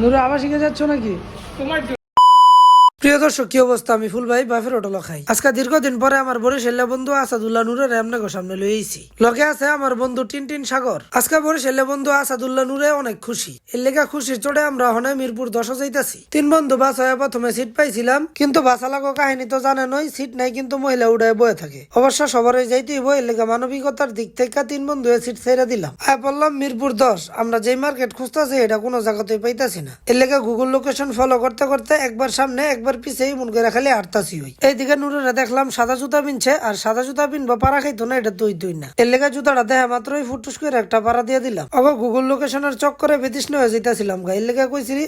নুরে আবার শিখে যাচ্ছ নাকি? তোমার প্রিয় দর্শক, কি অবস্থা? আমি ফুল ভাই বাফের হোটেল খাই। আজকে দীর্ঘদিন পরে আমার বরিশাল্লা বন্ধু আসাদুল্লাহ নুরের আমনাগো সামনে লইছি লগে আছে আমার বন্ধু টিনটিন সাগর। আজকে বরিশাল্লা বন্ধু আসাদুল্লাহ নুরে অনেক খুশি। এর লেগা খুশির চড়ে আমরা হনে মিরপুর দশ যাইতাছি। তিন বন্ধু বাস হয়ে প্রথমে সিট পাইছিলাম, কিন্তু বাসালাগো কাহিনী তো জানে নয়, সিট নাই, কিন্তু মহিলা উড়ায় বয়ে থাকে। অবশ্য সবারই যাইতেই বই এর লেগা মানবিকতার দিক থেকে তিন বন্ধু সিট ছেড়ে দিলাম। আয় বললাম, মিরপুর দশ, আমরা যেই মার্কেট খুঁজতেছি, এটা কোনো জায়গাতেই পাইতাছি না। এর লেগে গুগল লোকেশন ফলো করতে করতে একবার সামনে, একবার পিছেই মন করে খালি আটতাছি হই। এইদিকে নুরেরা দেখলাম সাদা জুতা পিনছে, আর সাদা জুতা পাড়া খাইতো না, এটা না। এর লেগে জুতাটা দেখা মাত্রই ফুটুস করে একটা দিয়ে দিলাম। অগো গুগল লোকেশনের চক্করে বেতিস হয়ে যেতেছিলাম গা। এর লেগে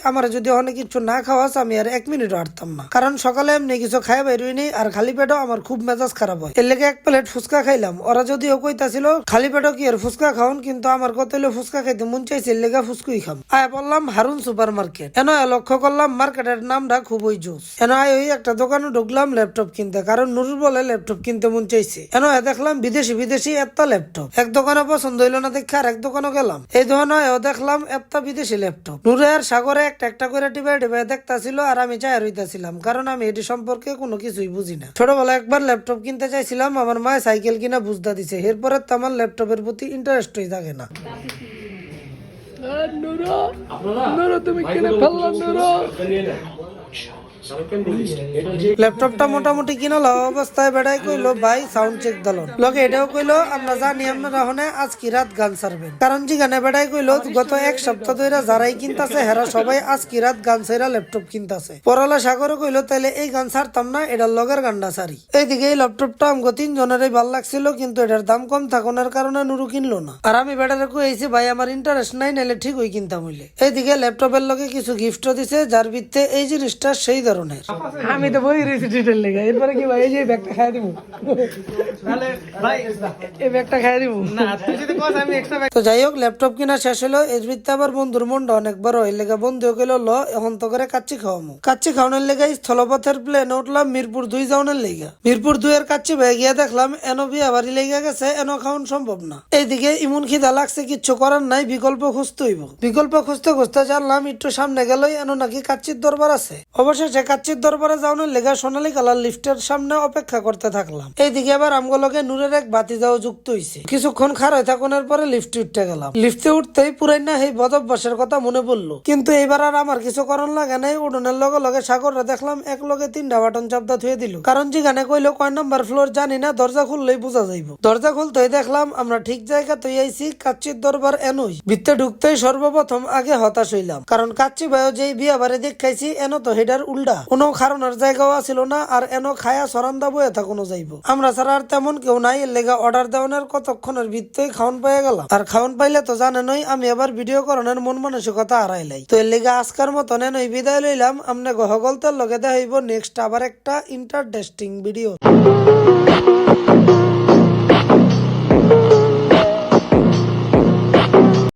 আমার যদি অনেক কিছু না খাওয়াস, আমি আর এক মিনিটও আটতাম না। কারণ সকালে এমনি কিছু খাই বাইরই নেই আর খালি পেটও আমার খুব মেজাজ খারাপ হয়। এর লেগে এক প্লেট ফুচকা খাইলাম। ওরা যদিও কইতাছিল, খালি পেটও কি আর ফুচকা খাওন? কিন্তু আমার কত হইল, ফুচকা খাইতে মন চাইছে, এর লেগে ফুচকুই খাম। আয় বললাম, হারুন সুপার মার্কেট এন লক্ষ্য করলাম, মার্কেটের নামটা খুবই জোস। এন আয় ওই একটা দোকানে ঢুকলাম ল্যাপটপ কিনতে, কারণ নুরুল বলে ল্যাপটপ কিনতে মন চাইছে। এন দেখলাম বিদেশি বিদেশি একটা ল্যাপটপ। এক দোকানে পছন্দ হইল না দেখে আর এক দোকানে গেলাম। এই দোকানে দেখলাম একটা বিদেশি ল্যাপটপ। নুরে আর সাগরে একটা একটা করে টিপাই টিপাই দেখতাছিল আর আমি চায় রইতাছিলাম, কারণ আমি এটি সম্পর্কে কোনো কিছুই বুঝি না। ছোটবেলায় একবার ল্যাপটপ কিনতে চাইছিলাম, আমার মায় সাইকেল কিনা বুঝতে দিছে। এরপরে তো আমার ল্যাপটপের প্রতি ইন্টারেস্ট হয়ে থাকে না। নুরো নুরো, তুমি কিনে ফেললা নুরো। ল্যাপটপটা মোটামুটি কিনলো অবস্থায় বেড়াই কইলো, ভাই সাউন্ড চেক দল লগে এটাও কইলো, আমরা জানি আপনারা হনে আজকে রাত গান সারবেন। কারণ জিগানে বেড়াই কইলো, গত এক সপ্তাহ ধরে যারাই কিনতাছে, হেরা সবাই আজকে রাত গান সাইরা ল্যাপটপ কিনতাছে। পরলা সাগর কইলো, তাইলে এই গান সারতাম না, এটার লগের গানটা সারি। এইদিকে এই ল্যাপটপটা আমগো তিনজনেরই ভালো লাগছিল, কিন্তু এটার দাম কম থাকার কারণে নুরু কিনলো না। আর আমি বেড়ারে কইছি ভাই, আমার ইন্টারেস্ট নাই, নাইলে ঠিক ওই কিনতাম হইলে। এইদিকে ল্যাপটপের লগে কিছু গিফটও দিছে, যার ভিত্তে এই জিনিসটা সেই ধরনের। আমি তো বই রয়েছি ডিটেল লেগে। এরপরে কি ভাই? এই যে ব্যাগটা খাই দিব। তাহলে ভাই এই ব্যাগটা খাই দিব। না তুই যদি কস আমি এক্সট্রা তো যাই হোক ল্যাপটপ কিনা শেষ হলো। এর ভিত্তে আবার বন্ধুর মনটা অনেক বড়। এর লেগে বন্ধু গেল ল এখন তো করে কাচ্চি খাওয়ামু। কাচ্চি খাওয়ানোর লেগে স্থলপথের প্লেনে উঠলাম মিরপুর দুই যাওয়ানোর লেগে। মিরপুর দুই এর কাচ্চি ভেয়ে গিয়ে দেখলাম এনো বিয়া বাড়ি লেগে গেছে এনো খাওয়ান সম্ভব না। এইদিকে ইমন খিদা লাগছে কিচ্ছু করার নাই বিকল্প খুঁজতে হইব। বিকল্প খুঁজতে খুঁজতে জানলাম একটু সামনে গেলই এনো নাকি কাচ্চির দরবার আছে। অবশেষে কাচ্চির দরবারে যাওয়ানোর লেগে সোনালী কালার লিফটের সামনে অপেক্ষা করতে থাকলাম। এইদিকে আবার আমগুলোকে নূরের এক বাতি যাওয়া যুক্ত হইছে। কিছুক্ষণ খারাই থাকুনের পরে লিফটে উঠতে গেলাম। লিফটে উঠতেই পুরাই না এই বদভ্যাসের কথা মনে পড়ল। কিন্তু এইবার আর আমার কিছু করণ লাগে নাই। উডনের লগে লগে সাগররা দেখলাম এক লগে তিনটা বাটন চাপদা থুয়ে দিল। কারণ যেখানে কইলো কয় নাম্বার ফ্লোর জানি না, দরজা খুললেই বোঝা যাইব। দরজা খুলতেই দেখলাম আমরা ঠিক জায়গা তৈ আইছি কাচ্চির দরবার এনই। ভিত্তে ঢুকতেই সর্বপ্রথম আগে হতাশ হইলাম। কারণ কাচ্চি ভাইও যেই বিয়া বারে দেখাইছি এন তো হেডার উল্টা। কোনো খারণের জায়গাও ছিল না, আর এন খায়া সরান্দা বয়ে কোনো যাইব। আমরা ছাড়া আর তেমন কেউ নাই, এর লেগা অর্ডার দেওয়ানোর কতক্ষণের ভিত্তই খাওন পাইয়া গেলাম। আর খাওন পাইলে তো জানেনই আমি এবার ভিডিও করণের মন মানসিকতা হারাইলাই তো এর লেগা আজকার মতন এনই বিদায় লইলাম, আমনে গহগলতার লগে দেখাইব নেক্সট আবার একটা ইন্টারেস্টিং ভিডিও